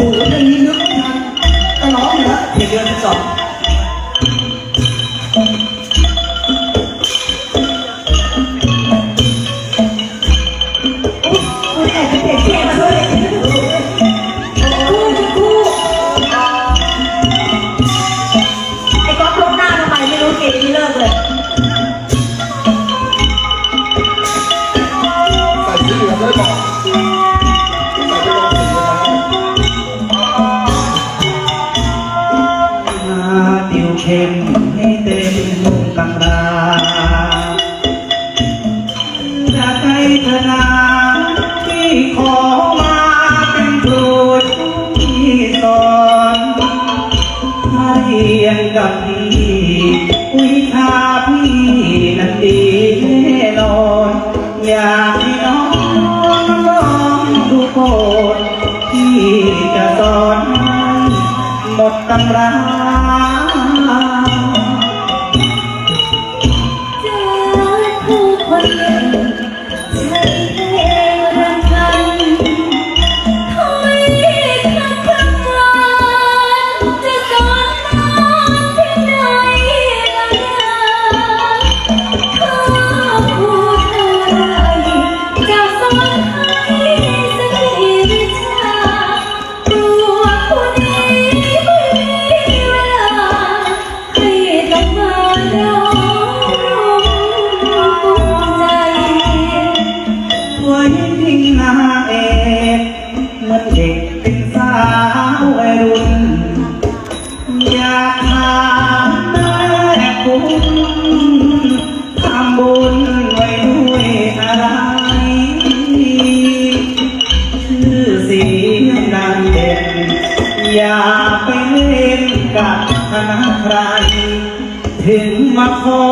โหเพลงนี้นึกไม่ทันก็ร้องอยู่แล้ว เพียงเดือนที่สอง เข้มให้เต็มตำราจะให้เธนาที่ขอมาเป็นครูที่สอนมาเรียนกับพี่วิชาพี่นั้นดีแน่นอนอยากให้น้องลองดูโคตรที่จะสอนให้หมดตำรา เจอผู้คนหนึ่งใอย่าไปเล่นกับคณะใคร ถึงมาขอ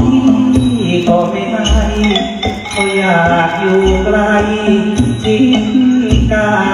พี่ก็ไม่ให้ก็อยากอยู่ไกลชิตกัน